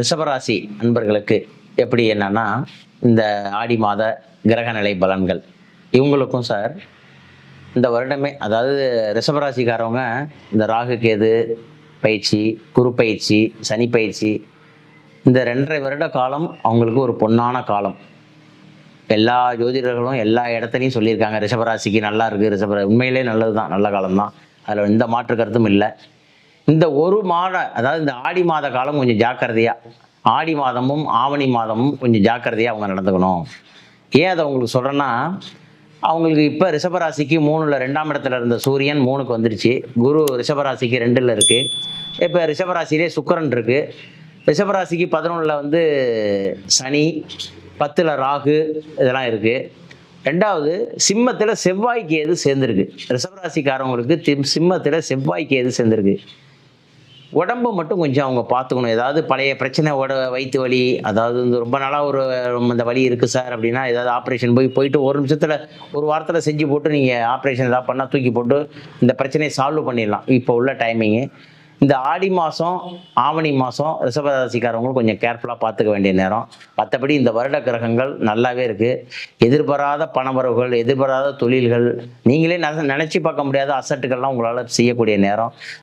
ரிஷபராசி அன்பர்களுக்கு எப்படி என்னன்னா இந்த ஆடி மாத கிரகநிலை பலன்கள். இவங்களுக்கும் சார் இந்த வருடமே அதாவது ரிஷபராசிக்காரவங்க இந்த ராகு கேது பயிற்சி குரு பயிற்சி சனி பயிற்சி இந்த ரெண்டரை வருட காலம் அவங்களுக்கு ஒரு பொன்னான காலம். எல்லா ஜோதிடர்களும் எல்லா இடத்துலையும் சொல்லியிருக்காங்க ரிஷபராசிக்கு நல்லா இருக்குது ரிஷபரா உண்மையிலே நல்லது தான் நல்ல காலம் தான் அதில் எந்த மாற்று கருத்தும் இல்லை. இந்த ஒரு மாத அதாவது இந்த ஆடி மாத காலம் கொஞ்சம் ஜாக்கிரதையாக ஆடி மாதமும் ஆவணி மாதமும் கொஞ்சம் ஜாக்கிரதையாக அவங்க நடந்துக்கணும். ஏன் அதை உங்களுக்கு சொல்கிறேன்னா அவங்களுக்கு இப்போ ரிஷபராசிக்கு மூணில் ரெண்டாம் இடத்துல இருந்த சூரியன் மூணுக்கு வந்துருச்சு. குரு ரிஷபராசிக்கு ரெண்டில் இருக்குது இப்போ ரிஷபராசிலே சுக்கரன் இருக்குது ரிஷபராசிக்கு பதினொன்றில் வந்து சனி பத்தில் ராகு இதெல்லாம் இருக்குது ரெண்டாவது சிம்மத்தில் செவ்வாய்க்கு எது சேர்ந்துருக்கு? ரிஷபராசிக்காரவங்களுக்கு திம் சிம்மத்தில் செவ்வாய்க்கு எது சேர்ந்துருக்கு? உடம்பு மட்டும் கொஞ்சம் அவங்க பார்த்துக்கணும். ஏதாவது பழைய பிரச்சனை உட வயிற்று வலி அதாவது இந்த ரொம்ப நாளாக ஒரு இந்த வலி இருக்குது சார் அப்படின்னா ஏதாவது ஆப்ரேஷன் போய் போயிட்டு ஒரு நிமிஷத்தில் ஒரு வாரத்தில் செஞ்சு போட்டு நீங்கள் ஆப்ரேஷன் ஏதாவது பண்ணால் தூக்கி போட்டு இந்த பிரச்சனையை சால்வ் பண்ணிடலாம். இப்போ உள்ள டைமிங்கு இந்த ஆடி மாதம் ஆவணி மாதம் ரிஷபராசிக்காரவங்களும் கொஞ்சம் கேர்ஃபுல்லாக பார்த்துக்க வேண்டிய நேரம். மற்றபடி இந்த வருட கிரகங்கள் நல்லாவே இருக்குது எதிர்பாராத பணவரவுகள் எதிர்பாராத தொழில்கள் நீங்களே நினச்சி பார்க்க முடியாத அசட்டுகள்லாம் உங்களால் செய்யக்கூடிய நேரம்.